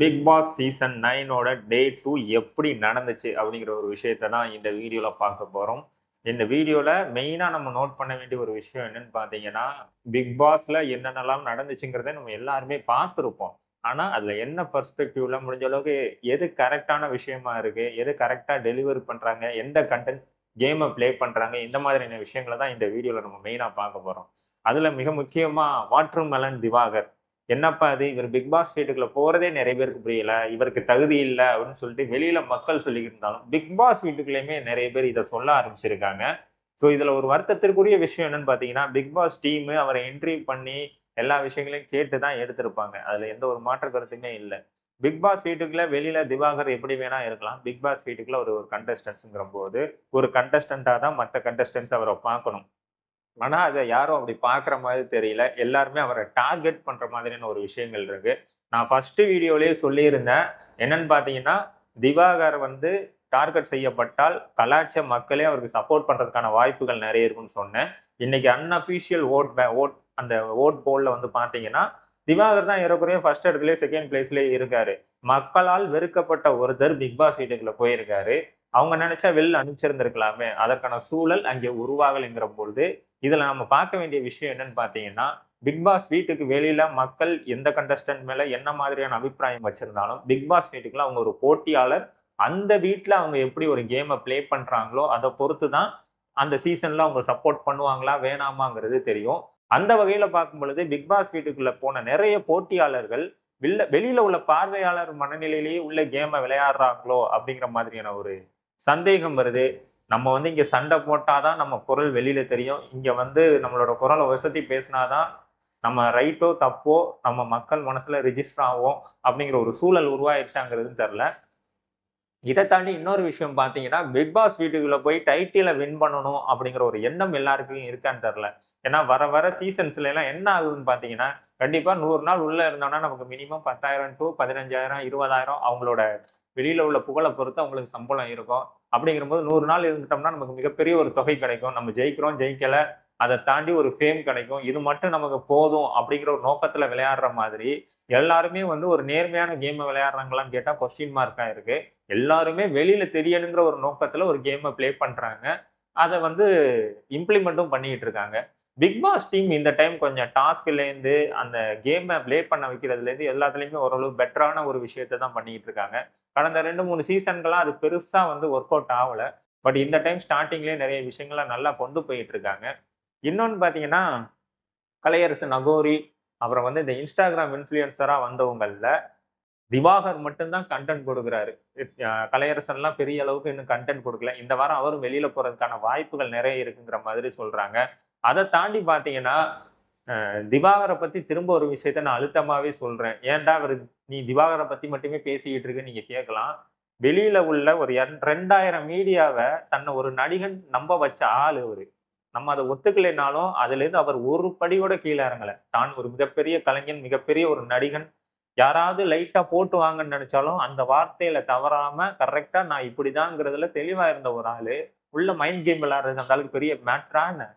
Big Boss season நைனோட day two எப்படி நடந்துச்சு அப்படிங்கிற ஒரு விஷயத்தை தான் இந்த வீடியோவில் பார்க்க போகிறோம் இந்த வீடியோவில் மெயினாக நம்ம நோட் பண்ண வேண்டிய ஒரு விஷயம் என்னன்னு பார்த்தீங்கன்னா பிக் பாஸில் என்னென்னலாம் நடந்துச்சுங்கிறத நம்ம எல்லாருமே பார்த்துருப்போம். ஆனால் அதில் என்ன பர்ஸ்பெக்டிவ்ல முடிஞ்ச அளவுக்கு எது கரெக்டான விஷயமா இருக்குது எது கரெக்டாக டெலிவரி பண்ணுறாங்க எந்த கண்டென்ட் கேமை ப்ளே பண்ணுறாங்க இந்த மாதிரியான விஷயங்களை தான் இந்த வீடியோவில் நம்ம மெயினாக பார்க்க போகிறோம் அதில் மிக முக்கியமாக வாட்டர் மெலன் திவாகர் என்னப்பா அது? இவர் பிக் பாஸ் வீட்டுக்குள்ள போறதே நிறைய பேருக்கு புரியல. இவருக்கு தகுதி இல்லை அப்படின்னு சொல்லிட்டு வெளியில மக்கள் சொல்லிக்கிட்டு இருந்தாலும் பிக் பாஸ் வீட்டுக்குள்ளேயுமே நிறைய பேர் இதை சொல்ல ஆரம்பிச்சிருக்காங்க. ஸோ இதுல ஒரு வருத்தத்திற்குரிய விஷயம் என்னன்னு பாத்தீங்கன்னா பிக் பாஸ் டீம் அவரை என்ட்ரி பண்ணி எல்லா விஷயங்களையும் கேட்டு தான் எடுத்திருப்பாங்க. அதுல எந்த ஒரு மாற்று கருத்துமே இல்லை. பிக் பாஸ் வீட்டுக்குள்ள வெளியில திவாகர் எப்படி வேணா இருக்கலாம். பிக் பாஸ் வீட்டுக்குள்ள ஒரு ஒரு கண்டஸ்டன்ஸுங்கிற போது ஒரு கண்டஸ்டண்டா தான் மற்ற கண்டஸ்டன்ஸ் அவரை பார்க்கணும். ஆனால் அதை யாரும் அப்படி பார்க்குற மாதிரி தெரியல. எல்லாருமே அவரை டார்கெட் பண்ணுற மாதிரியான ஒரு விஷயங்கள் இருக்கு. நான் ஃபஸ்ட்டு வீடியோலேயே சொல்லியிருந்தேன். என்னன்னு பார்த்தீங்கன்னா திவாகர் வந்து டார்கெட் செய்யப்பட்டால் கலாச்சார மக்களே அவருக்கு சப்போர்ட் பண்ணுறதுக்கான வாய்ப்புகள் நிறைய இருக்குன்னு சொன்னேன். இன்னைக்கு அன்அஃபிஷியல் ஓட் ஓட் அந்த ஓட் போலில் வந்து பார்த்தீங்கன்னா திவாகர் தான் ஏறக்குறைய ஃபர்ஸ்ட் இடத்துலேயே செகண்ட் பிளேஸ்லேயே இருக்காரு. மக்களால் வெறுக்கப்பட்ட ஒருத்தர் பிக் பாஸ் வீட்டுக்குள்ள போயிருக்காரு. அவங்க நினைச்சா வெளில அனுப்பிச்சிருந்திருக்கலாமே. அதற்கான சூழல் அங்கே உருவாகலைங்கிற பொழுது இதில் நம்ம பார்க்க வேண்டிய விஷயம் என்னன்னு பார்த்தீங்கன்னா பிக் பாஸ் வீட்டுக்கு வெளியில மக்கள் எந்த கண்டஸ்டன்ட் மேல என்ன மாதிரியான அபிப்பிராயம் வச்சிருந்தாலும் பிக் பாஸ் வீட்டுக்குள்ள அவங்க ஒரு போட்டியாளர் அந்த வீட்டில் அவங்க எப்படி ஒரு கேமை ப்ளே பண்ணுறாங்களோ அதை பொறுத்து தான் அந்த சீசனில் அவங்க சப்போர்ட் பண்ணுவாங்களா வேணாமாங்கிறது தெரியும். அந்த வகையில் பார்க்கும் பொழுது பிக் பாஸ் வீட்டுக்குள்ளே போன நிறைய போட்டியாளர்கள் வெளில வெளியில் உள்ள பார்வையாளர் மனநிலையிலேயே உள்ள கேமை விளையாடுறாங்களோ அப்படிங்கிற மாதிரியான ஒரு சந்தேகம் வருது. நம்ம வந்து இங்கே சண்டை போட்டாதான் நம்ம குரல் வெளியில் தெரியும். இங்கே வந்து நம்மளோட குரலை வசதி பேசினாதான் நம்ம ரைட்டோ தப்போ நம்ம மக்கள் மனசில் ரிஜிஸ்டர் ஆகும் அப்படிங்கிற ஒரு சூழல் உருவாயிருச்சாங்கிறதுன்னு தெரில இதை தாண்டி இன்னொரு விஷயம் பார்த்தீங்கன்னா பிக் பாஸ் வீட்டுக்குள்ளே போய் டைட்டில வின் பண்ணணும் அப்படிங்கிற ஒரு எண்ணம் எல்லாருக்கும் இருக்கான்னு தெரில ஏன்னா வர வர சீசன்ஸ்ல எல்லாம் என்ன ஆகுதுன்னு பார்த்தீங்கன்னா கண்டிப்பாக நூறு நாள் உள்ளே இருந்தோம்னா நமக்கு மினிமம் பத்தாயிரம் டு பதினஞ்சாயிரம் இருபதாயிரம் அவங்களோட வெளியில் உள்ள புகழை பொறுத்து அவங்களுக்கு சம்பளம் இருக்கும். அப்படிங்கும்போது நூறு நாள் இருந்துட்டோம்னா நமக்கு மிகப்பெரிய ஒரு தொகை கிடைக்கும். நம்ம ஜெயிக்கிறோம் ஜெயிக்கல அதை தாண்டி ஒரு ஃபேம் கிடைக்கும். இது மட்டும் நமக்கு போதும் அப்படிங்கிற ஒரு நோக்கத்தில் விளையாடுற மாதிரி எல்லாருமே வந்து ஒரு நேர்மையான கேமை விளையாடுறாங்களான்னு கேட்டால் கொஸ்டின் மார்க்காக இருக்குது எல்லாருமே வெளியில் தெரியணுங்கிற ஒரு நோக்கத்தில் ஒரு கேமை ப்ளே பண்ணுறாங்க அதை வந்து இம்ப்ளிமெண்ட்டும் பண்ணிக்கிட்டு இருக்காங்க. பிக் பாஸ் டீம் இந்த டைம் கொஞ்சம் டாஸ்க்லேருந்து அந்த கேமை ப்ளே பண்ண வைக்கிறதுலேருந்து எல்லாத்துலேயுமே ஓரளவு பெட்டரான ஒரு விஷயத்தை தான் பண்ணிக்கிட்டு இருக்காங்க. கடந்த ரெண்டு மூணு சீசன்களாம் அது பெருசாக வந்து ஒர்க் அவுட் ஆகலை. பட் இந்த டைம் ஸ்டார்டிங்லேயே நிறைய விஷயங்களை நல்லா கொண்டு போயிட்டு இருக்காங்க. இன்னொன்று பார்த்தீங்கன்னா கலையரசு நகோரி அப்புறம் வந்து இந்த இன்ஸ்டாகிராம் இன்ஃப்ளூயன்சராக வந்தவங்களில் திவாகர் மட்டும்தான் கண்டென்ட் கொடுக்குறாரு. கலையரசன்லாம் பெரிய அளவுக்கு இன்னும் கண்டென்ட் கொடுக்கல. இந்த வாரம் அவரும் வெளியில் போகிறதுக்கான வாய்ப்புகள் நிறைய இருக்குங்கிற மாதிரி சொல்கிறாங்க அதை தாண்டி பார்த்தீங்கன்னா திவாகரை பற்றி திரும்ப ஒரு விஷயத்த நான் அழுத்தமாகவே சொல்கிறேன் ஏன்டா அவர் நீ திவாகரை பற்றி மட்டுமே பேசிக்கிட்டு இருக்கு நீங்கள் கேட்கலாம். வெளியில் உள்ள ஒரு ரெண்டாயிரம் மீடியாவை தன்னை ஒரு நடிகன் நம்ப வச்ச ஆள் அவர். நம்ம அதை ஒத்துக்கலைனாலும் அதுலேருந்து அவர் ஒரு படி கூட கீழே இறங்கலை. தான் ஒரு மிகப்பெரிய கலைஞன் மிகப்பெரிய ஒரு நடிகன். யாராவது லைட்டாக போட்டு வாங்கன்னு நினச்சாலும் அந்த வார்த்தையில் தவறாமல் கரெக்டாக நான் இப்படிதாங்கிறதுல தெளிவாக இருந்த ஒரு ஆள். உள்ள மைண்ட் கேம் விளாட்றது அந்த அளவுக்கு பெரிய மேட்ரான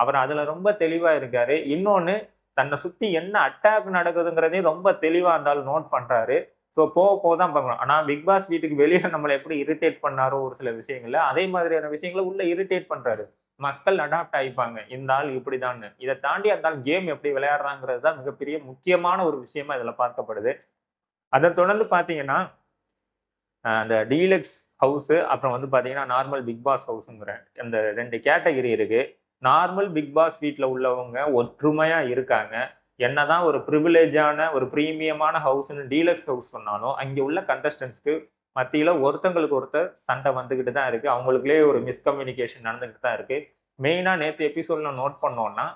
அவர் அதில் ரொம்ப தெளிவாக இருக்கார். இன்னொன்று தன்னை சுற்றி என்ன அட்டாக் நடக்குதுங்கிறதையும் ரொம்ப தெளிவாக இருந்தாலும் நோட் பண்ணுறாரு ஸோ போக போக தான் பார்க்கணும். ஆனால் பிக் பாஸ் வீட்டுக்கு வெளியே நம்மளை எப்படி இரிட்டேட் பண்ணாரோ ஒரு சில விஷயங்கள்ல அதே மாதிரியான விஷயங்களை உள்ளே இரிட்டேட் பண்ணுறாரு மக்கள் அடாப்ட் ஆகிப்பாங்க இந்த ஆள் இப்படிதான்னு. இதை தாண்டி அந்த ஆள் கேம் எப்படி விளையாடுறாங்கிறது தான் மிகப்பெரிய முக்கியமான ஒரு விஷயமா இதில் பார்க்கப்படுது. அதை தொடர்ந்து பார்த்தீங்கன்னா அந்த டீலக்ஸ் ஹவுஸு அப்புறம் வந்து பார்த்தீங்கன்னா நார்மல் பிக் பாஸ் ஹவுஸுங்கிறேன் அந்த ரெண்டு கேட்டகரி இருக்குது நார்மல் பிக் பாஸ் வீட்டில் உள்ளவங்க ஒற்றுமையாக இருக்காங்க. என்னதான் ஒரு ப்ரிவிலேஜான ஒரு ப்ரீமியமான ஹவுஸ்னு டீலக்ஸ் ஹவுஸ் சொன்னாலும் அங்கே உள்ள கண்டஸ்டன்ஸ்க்கு மத்தியில் ஒருத்தங்களுக்கு ஒருத்தர் சண்டை வந்துக்கிட்டு தான் இருக்குது அவங்களுக்குள்ளே ஒரு மிஸ்கம்யூனிகேஷன் நடந்துக்கிட்டு தான் இருக்குது மெயினாக நேற்று எபிசோடில் நோட் பண்ணோன்னா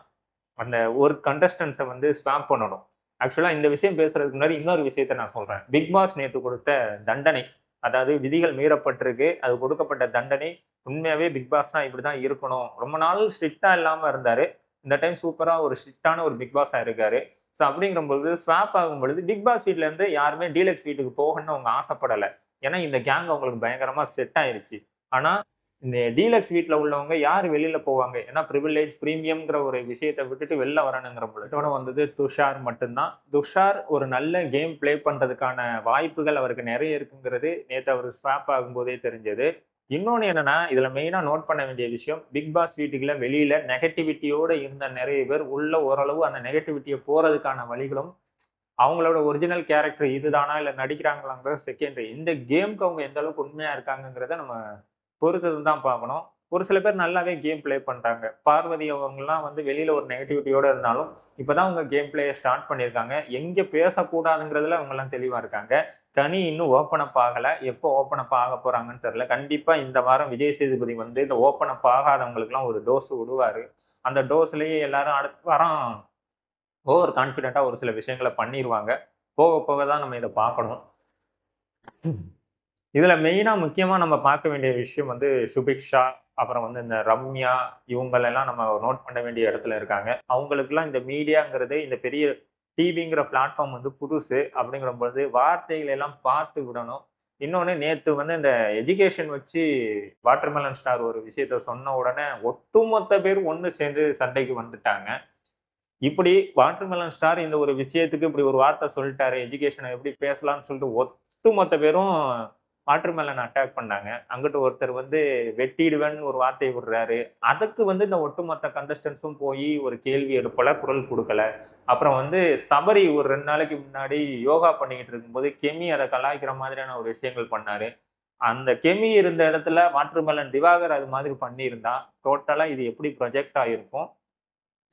அந்த ஒரு கண்டஸ்டன்ஸை வந்து ஸ்வாப் பண்ணணும். ஆக்சுவலாக இந்த விஷயம் பேசுகிறதுக்கு முன்னாடி இன்னொரு விஷயத்த நான் சொல்கிறேன் பிக் பாஸ் நேற்று கொடுத்த தண்டனை அதாவது விதிகள் மீறப்பட்டிருக்கு. அது கொடுக்கப்பட்ட தண்டனை உண்மையாகவே பிக் பாஸ்னா இப்படிதான் இருக்கணும். ரொம்ப நாள் ஸ்ட்ரிக்டாக இல்லாமல் இருந்தார். இந்த டைம் சூப்பராக ஒரு ஸ்ட்ரிக்டான ஒரு பிக் பாஸாக இருக்கார். ஸோ அப்படிங்கிற பொழுது ஸ்வாப் ஆகும் பொழுது பிக் பாஸ் வீட்டிலேருந்து யாருமே டீலக்ஸ் வீட்டுக்கு போகணும்னு அவங்க ஆசைப்படலை. ஏன்னா இந்த கேங் அவங்களுக்கு பயங்கரமாக செட் ஆயிடுச்சு ஆனால் இந்த டீலக்ஸ் வீட்டில் உள்ளவங்க யார் வெளியில் போவாங்க? ஏன்னா ப்ரிவிலேஜ் ப்ரீமியம்ங்கிற ஒரு விஷயத்தை விட்டுட்டு வெளில வரணுங்கிற பொழுதோட வந்தது துஷார் மட்டும்தான். துஷார் ஒரு நல்ல கேம் ப்ளே பண்ணுறதுக்கான வாய்ப்புகள் அவருக்கு நிறைய இருக்குங்கிறது நேற்று அவர் ஸ்வாப் ஆகும்போதே தெரிஞ்சது. இன்னொன்று என்னன்னா இதில் மெயினாக நோட் பண்ண வேண்டிய விஷயம் பிக் பாஸ் வீட்டுக்குள்ள வெளியில் நெகட்டிவிட்டியோடு இருந்த நிறைய பேர் உள்ள ஓரளவு அந்த நெகட்டிவிட்டியை போகிறதுக்கான வழிகளும் அவங்களோட ஒரிஜினல் கேரக்டர் இதுதானா இல்லை நடிக்கிறாங்களாங்கிறது செகண்டரி இந்த கேமுக்கு அவங்க எந்த அளவுக்கு உண்மையாக இருக்காங்கங்கிறத நம்ம பொறுத்தது தான் பார்க்கணும். ஒரு சில பேர் நல்லாவே கேம் ப்ளே பண்ணிட்டாங்க. பார்வதி அவங்கலாம் வந்து வெளியில் ஒரு நெகட்டிவிட்டியோடு இருந்தாலும் இப்போ தான் அவங்க கேம் பிளேயை ஸ்டார்ட் பண்ணியிருக்காங்க. எங்கே பேசக்கூடாதுங்கிறதுல அவங்கெல்லாம் தெளிவாக இருக்காங்க. கனி இன்னும் ஓப்பன் அப் ஆகலை. எப்போ ஓப்பன் அப் ஆக போகிறாங்கன்னு தெரியல. கண்டிப்பாக இந்த வாரம் விஜய் சேதுபதி வந்து இந்த ஓப்பன் அப் ஆகாதவங்களுக்குலாம் ஒரு டோஸ் விடுவார். அந்த டோஸ்லேயே எல்லாரும் அடுத்த வாரம் ஓவர் கான்ஃபிடெண்ட்டாக ஒரு சில விஷயங்களை பண்ணிடுவாங்க போக போக தான் நம்ம இதை பார்க்கணும். இதில் மெயினாக முக்கியமாக நம்ம பார்க்க வேண்டிய விஷயம் வந்து சுபிக்ஷா அப்புறம் வந்து இந்த ரம்யா இவங்களெல்லாம் நம்ம நோட் பண்ண வேண்டிய இடத்துல இருக்காங்க. அவங்களுக்குலாம் இந்த மீடியாங்கிறது இந்த பெரிய டிவிங்கிற பிளாட்ஃபார்ம் வந்து புதுசு அப்படிங்கிற பொழுது வார்த்தைகளை எல்லாம் பார்த்து விடணும். இன்னொன்று நேற்று வந்து இந்த எஜுகேஷன் வச்சு வாட்டர்மெலன் ஸ்டார் ஒரு விஷயத்த சொன்ன உடனே ஒட்டுமொத்த பேர் ஒன்று சேர்ந்து சண்டைக்கு வந்துட்டாங்க. இப்படி வாட்டர்மெலன் ஸ்டார் இந்த ஒரு விஷயத்துக்கு இப்படி ஒரு வார்த்தை சொல்லிட்டாரு எஜுகேஷனை எப்படி பேசலாம்னு சொல்லிட்டு ஒட்டுமொத்த பேரும் வாட்டர்மெலன் அட்டாக் பண்ணாங்க. அங்கிட்டு ஒருத்தர் வந்து வெட்டிடுவேன்னு ஒரு வார்த்தையை விடுறாரு. அதுக்கு வந்து இந்த ஒட்டுமொத்த கண்டஸ்டன்ஸும் போய் ஒரு கேள்வி எழுப்பல குரல் கொடுக்கல. அப்புறம் வந்து சபரி ஒரு ரெண்டு நாளைக்கு முன்னாடி யோகா பண்ணிக்கிட்டு இருக்கும்போது கெமி அதை கலாய்க்கிற மாதிரியான ஒரு விஷயங்கள் பண்ணாரு. அந்த கெமி இருந்த இடத்துல வாட்டர்மெலன் திவாகர் அது மாதிரி பண்ணியிருந்தா டோட்டலாக இது எப்படி ப்ரொஜெக்ட் ஆகிருக்கும்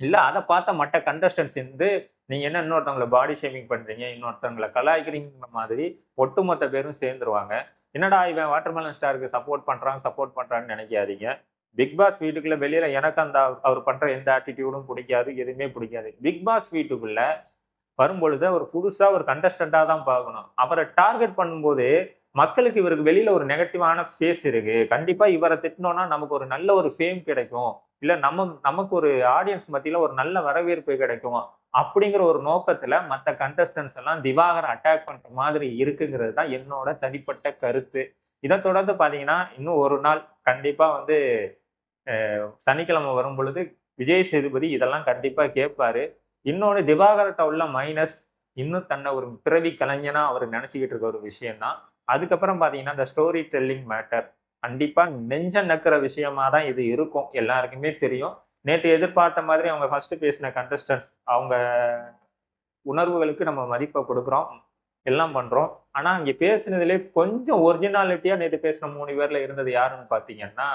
இல்லை அதை பார்த்த மற்ற கண்டஸ்டன்ஸ் வந்து நீங்க என்ன இன்னொருத்தவங்களை பாடி ஷேமிங் பண்றீங்க இன்னொருத்தவங்களை கலாய்க்கிறீங்கிற மாதிரி ஒட்டுமொத்த பேரும் சேர்ந்துருவாங்க. என்னடா இவன் வாட்டர்மெலன் ஸ்டாருக்கு சப்போர்ட் பண்ணுறான் சப்போர்ட் பண்ணுறான்னு நினைக்காதீங்க. பிக் பாஸ் வீட்டுக்குள்ள வெளியில எனக்கு அந்த அவர் பண்ணுற எந்த ஆட்டிடியூடும் பிடிக்காது எதுவுமே பிடிக்காது. பிக் பாஸ் வீட்டுக்குள்ள வரும்பொழுது அவர் புதுசாக ஒரு கண்டஸ்டண்ட்டாக தான் பார்க்கணும். அவரை டார்கெட் பண்ணும்போது மக்களுக்கு இவருக்கு வெளியில் ஒரு நெகட்டிவான ஃபேஸ் இருக்குது கண்டிப்பாக இவரை திட்டினோன்னா நமக்கு ஒரு நல்ல ஒரு ஃபேம் கிடைக்கும். இல்லை நம்ம நமக்கு ஒரு ஆடியன்ஸ் மத்தியில் ஒரு நல்ல வரவேற்பு கிடைக்கும். அப்படிங்கிற ஒரு நோக்கத்துல மற்ற கண்டஸ்டன்ஸ் எல்லாம் திவாகர் அட்டாக் பண்ற மாதிரி இருக்குங்கிறது தான் என்னோட தனிப்பட்ட கருத்து. இதை தொடர்ந்து பாத்தீங்கன்னா இன்னும் ஒரு நாள் கண்டிப்பா வந்து சனிக்கிழமை வரும் பொழுது விஜய் சேதுபதி இதெல்லாம் கண்டிப்பா கேட்பாரு. இன்னொன்று திவாகர்கிட்ட உள்ள மைனஸ் இன்னும் தன்னை ஒரு பிறவி கலைஞனா அவர் நினைச்சுக்கிட்டு இருக்க ஒரு விஷயம்தான். அதுக்கப்புறம் பாத்தீங்கன்னா இந்த ஸ்டோரி டெல்லிங் மேட்டர் கண்டிப்பா நெஞ்ச நக்கிற விஷயமா தான் இது இருக்கும். எல்லாருக்குமே தெரியும். நேற்று எதிர்பார்த்த மாதிரி அவங்க ஃபர்ஸ்ட் பேசின கண்டஸ்டன்ஸ் அவங்க உணர்வுகளுக்கு நம்ம மதிப்பை கொடுக்குறோம். எல்லாம் பண்ணுறோம் ஆனால் அங்கே பேசுனதுலேயே கொஞ்சம் ஒரிஜினாலிட்டியாக நேற்று பேசின மூணு பேரில் இருந்தது யாருன்னு பார்த்தீங்கன்னா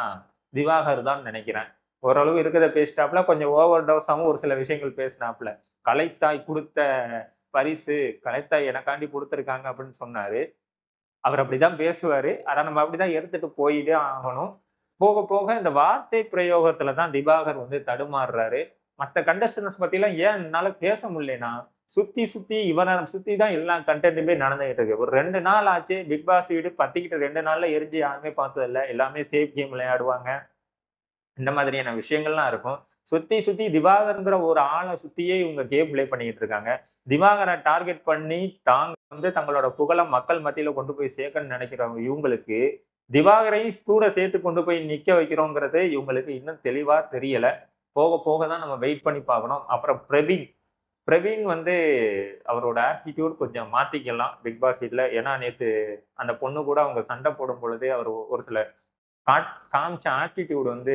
திவாகர் தான் நினைக்கிறேன். ஓரளவு இருக்கிறத பேசிட்டாப்புல கொஞ்சம் ஓவர் டோஸாகவும் ஒரு சில விஷயங்கள் பேசினாப்புல. கலைத்தாய் கொடுத்த பரிசு கலைத்தாய் எனக்காண்டி கொடுத்துருக்காங்க அப்படின்னு சொன்னார். அவர் அப்படிதான் பேசுவார். அதை நம்ம அப்படிதான் எடுத்துட்டு போயிட்டே ஆகணும். போக போக இந்த வார்த்தை பிரயோகத்துல தான் திவாகர் வந்து தடுமாறுறாரு. மற்ற கண்டஸ்டன்ஸ் பத்திலாம் ஏன் என்னால பேச முடியலனா சுத்தி சுத்தி இவனை சுத்தி தான் எல்லா கண்டென்ட்டுமே நடந்துகிட்டு இருக்கு. ஒரு ரெண்டு நாள் ஆச்சு பிக் பாஸ் வீடு பத்திக்கிட்டு ரெண்டு நாள்ல எரிஞ்சு யாருமே பார்த்தது இல்லை எல்லாமே சேஃப் கேம் விளையாடுவாங்க. இந்த மாதிரியான விஷயங்கள்லாம் இருக்கும். சுத்தி சுத்தி திவாகர்ங்கிற ஒரு ஆளை சுத்தியே இவங்க கேம் பிளே பண்ணிட்டு இருக்காங்க. திவாகரை டார்கெட் பண்ணி தாங்க வந்து தங்களோட புகழை மக்கள் மத்தியில கொண்டு போய் சேர்க்கணும்னு நினைக்கிறவங்க இவங்களுக்கு திவாகரையும் கூட சேர்த்து கொண்டு போய் நிற்க வைக்கிறோங்கிறது இவங்களுக்கு இன்னும் தெளிவாக தெரியலை. போக போக தான் நம்ம வெயிட் பண்ணி பார்க்கணும். அப்புறம் பிரவீன். பிரவீன் வந்து அவரோட ஆட்டிடியூட் கொஞ்சம் மாற்றிக்கலாம் பிக் பாஸ் வீட்டில் ஏன்னா நேற்று அந்த பொண்ணு கூட அவங்க சண்டை போடும் பொழுது அவர் ஒரு சில காமிச்ச ஆட்டிடியூடு வந்து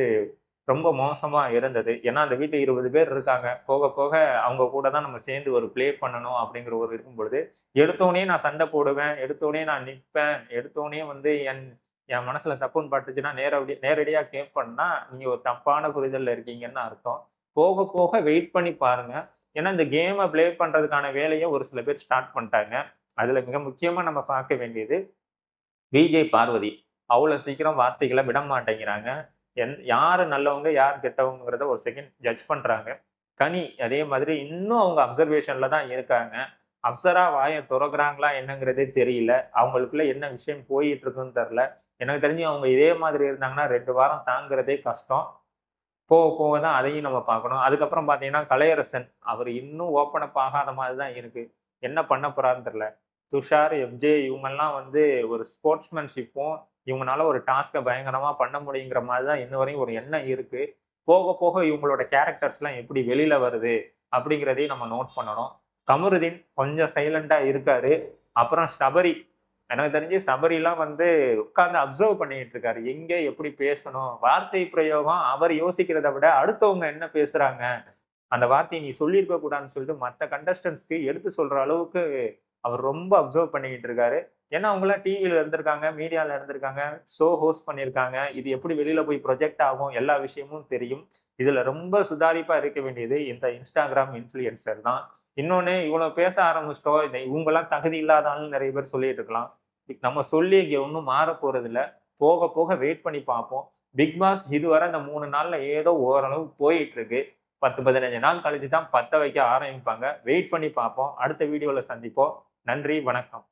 ரொம்ப மோசமாக இருந்தது. ஏன்னா அந்த வீட்டில் இருபது பேர் இருக்காங்க. போக போக அவங்க கூட தான் நம்ம சேர்ந்து ஒரு ப்ளே பண்ணணும் அப்படிங்கிற ஒரு இருக்கும் பொழுது எடுத்தோடனே நான் சண்டை போடுவேன் எடுத்தோடனே நான் நிற்பேன் எடுத்தோடனே வந்து என் என் மனசுல தப்புன்னு பட்டுச்சுன்னா நேரடி நேரடியா கேட்பேன்னா நீங்க ஒரு தப்பான புரிதல்ல இருக்கீங்கன்னு அர்த்தம். போக போக வெயிட் பண்ணி பாருங்க. ஏன்னா இந்த கேமை ப்ளே பண்றதுக்கான வேலையை ஒரு சில பேர் ஸ்டார்ட் பண்ணிட்டாங்க. அதுல மிக முக்கியமா நம்ம பார்க்க வேண்டியது விஜய் பார்வதி. அவ்வளோ சீக்கிரம் வார்த்தைகளை விட மாட்டேங்கிறாங்க. என் யார் நல்லவங்க யார் கெட்டவங்கிறத ஒரு செகண்ட் ஜட்ஜ் பண்ணுறாங்க கனி அதே மாதிரி இன்னும் அவங்க அப்சர்வேஷனில் தான் இருக்காங்க. அப்சரா வாயை துறக்குறாங்களா என்னங்கிறதே தெரியல. அவங்களுக்குள்ள என்ன விஷயம் போயிட்டு இருக்குன்னு தெரில எனக்கு தெரிஞ்சு அவங்க இதே மாதிரி இருந்தாங்கன்னா ரெண்டு வாரம் தாங்குறதே கஷ்டம். போக போக தான் அதையும் நம்ம பார்க்கணும். அதுக்கப்புறம் பார்த்தீங்கன்னா கலையரசன் அவர் இன்னும் ஓப்பன் அப் ஆகாத மாதிரி தான் இருக்குது என்ன பண்ண போகிறாருன்னு தெரில துஷார் எஃப்ஜே இவங்கெல்லாம் வந்து ஒரு ஸ்போர்ட்ஸ்மேன்ஷிப்பும் இவங்களால ஒரு டாஸ்க்கை பயங்கரமாக பண்ண முடியுங்கிற மாதிரி தான் இன்ன வரையும் ஒரு எண்ணம் இருக்குது போக போக இவங்களோட கேரக்டர்ஸ்லாம் எப்படி வெளியில் வருது அப்படிங்கிறதையும் நம்ம நோட் பண்ணணும். கமருதீன் கொஞ்சம் சைலண்டாக இருக்காரு. அப்புறம் சபரி எனக்கு தெரிஞ்சு சபரிலாம் வந்து உட்கார்ந்து அப்சர்வ் பண்ணிட்டு இருக்காரு. எங்க எப்படி பேசணும்? வார்த்தை பிரயோகம் அவர் யோசிக்கிறத விட அடுத்தவங்க என்ன பேசுறாங்க? அந்த வார்த்தையை நீ சொல்லியிருக்க கூடாதுன்னு சொல்லிட்டு மற்ற கண்டஸ்டன்ஸ்க்கு எடுத்து சொல்ற அளவுக்கு அவர் ரொம்ப அப்சர்வ் பண்ணிக்கிட்டு இருக்காரு. ஏன்னா அவங்களாம் டிவியில் இருந்திருக்காங்க மீடியாவில் இருந்திருக்காங்க ஷோ ஹோஸ்ட் பண்ணியிருக்காங்க. இது எப்படி வெளியில் போய் ப்ரொஜெக்ட் ஆகும்? எல்லா விஷயமும் தெரியும். இதில் ரொம்ப சுதாரிப்பாக இருக்க வேண்டியது இந்த இன்ஸ்டாகிராம் இன்ஃப்ளூயன்சர் தான். இன்னொன்று இவ்வளோ பேச ஆரம்பிச்சிட்டோம். இந்த இவங்கெல்லாம் தகுதி இல்லாதான்னு நிறைய பேர் சொல்லிட்டு இருக்கலாம். நம்ம சொல்லி இங்கே ஒன்றும் மாற போகிறதில்ல போக போக வெயிட் பண்ணி பார்ப்போம். பிக் பாஸ் இதுவரை இந்த மூணு நாளில் ஏதோ ஓரளவு போயிட்டு இருக்கு பத்து பதினஞ்சு நாள் கழிச்சு தான் பற்ற வைக்க ஆரம்பிப்பாங்க. வெயிட் பண்ணி பார்ப்போம். அடுத்த வீடியோவில் சந்திப்போம். நன்றி வணக்கம்.